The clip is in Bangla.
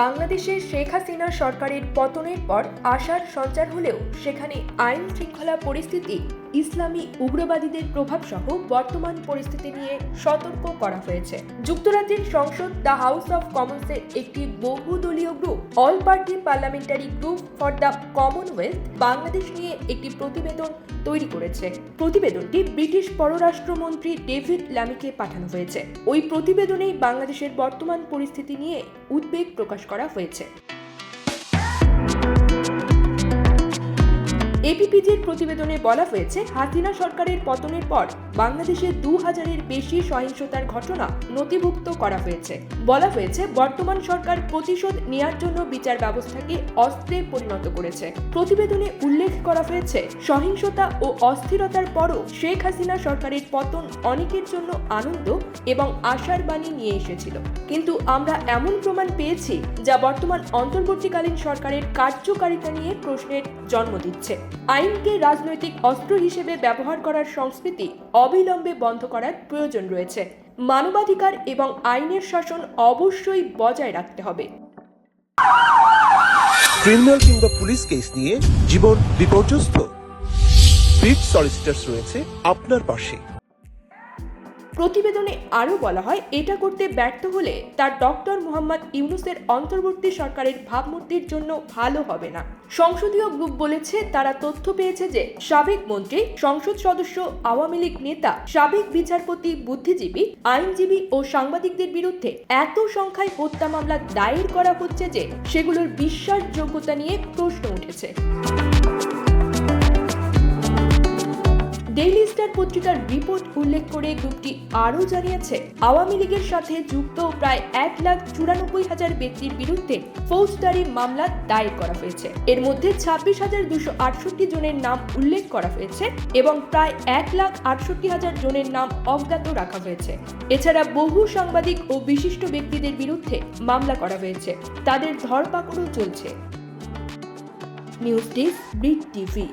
বাংলাদেশে শেখ হাসিনা সরকারের পতনের পর আশার সঞ্চার হলেও সেখানে আইন শৃঙ্খলা পরিস্থিতি, ইসলামী উগ্রবাদীদের প্রভাব সহ বর্তমান পরিস্থিতি নিয়ে সতর্ক করা হয়েছে। যুক্তরাজ্যের সংসদ দ্য হাউস অফ কমন্সের একটি বহুদলীয় group all party parliamentary group for the Commonwealth Bangladesh নিয়ে একটি প্রতিবেদন তৈরি করেছে। প্রতিবেদনটি ব্রিটিশ পররাষ্ট্রমন্ত্রী ডেভিড ল্যামিকে পাঠানো হয়েছে। ওই প্রতিবেদনেই বাংলাদেশের বর্তমান পরিস্থিতি নিয়ে উদ্বেগ প্রকাশ করা হয়েছে। এপিপিজির প্রতিবেদনে বলা হয়েছে, হাসিনা সরকারের পতনের পর বাংলাদেশে দু হাজারের বেশি সহিংসতার ঘটনা নথিভুক্ত করা হয়েছে। বলা হয়েছে, বর্তমান সরকার প্রতিশোধ নেয়ার জন্য বিচার ব্যবস্থাকে অস্ত্রে পরিণত করেছে। প্রতিবেদনে উল্লেখ করা হয়েছে, সহিংসতা ও অস্থিরতার পরও শেখ হাসিনা সরকারের পতন অনেকের জন্য আনন্দ এবং আশার বাণী নিয়ে এসেছিল। কিন্তু আমরা এমন প্রমাণ পেয়েছি যা বর্তমান অন্তর্বর্তীকালীন সরকারের কার্যকারিতা নিয়ে প্রশ্নের জন্ম দিচ্ছে। আইনকে রাজনৈতিক অস্ত্র হিসেবে ব্যবহার করার সংস্কৃতি অবিলম্বে বন্ধ করার প্রয়োজন রয়েছে। মানবাধিকার এবং আইনের শাসন অবশ্যই বজায় রাখতে হবে। ক্রিমিনাল কিংবা পুলিশ কেস নিয়ে জীবন বিপর্যস্ত। ব্রিজ সলিসিটার্স রয়েছে আপনার পাশে। প্রতিবেদনে আরও বলা হয়, এটা করতে ব্যর্থ হলে তার ডক্টর মোহাম্মদ ইউনুসের অন্তর্বর্তী সরকারের ভাবমূর্তির জন্য ভালো হবে না। সংসদীয় গ্রুপ বলেছে, তারা তথ্য পেয়েছে যে সাবেক মন্ত্রী, সংসদ সদস্য, আওয়ামী লীগ নেতা, সাবেক বিচারপতি, বুদ্ধিজীবী, আইনজীবী ও সাংবাদিকদের বিরুদ্ধে এত সংখ্যায় হত্যা মামলা দায়ের করা হচ্ছে যে সেগুলোর বিশ্বাসযোগ্যতা নিয়ে প্রশ্ন উঠেছে। পত্রিকার রিপোর্ট উল্লেখ করে গ্রুপটি আরও জানিয়েছে, আওয়ামী লীগের সাথে যুক্ত প্রায় এক লাখ চুরানব্বই হাজার ব্যক্তির বিরুদ্ধে ফৌজদারি মামলা দায়ের করা হয়েছে। এর মধ্যে ছাব্বিশ হাজার দুশো আটষট্টি জনের নাম উল্লেখ করা হয়েছে এবং প্রায় এক লাখ আটষট্টি হাজার জনের নাম অজ্ঞাত রাখা হয়েছে। এছাড়া বহু সাংবাদিক ও বিশিষ্ট ব্যক্তিদের বিরুদ্ধে মামলা করা হয়েছে। তাদের ধরপাকড়ও চলছে। News desk Brit TV.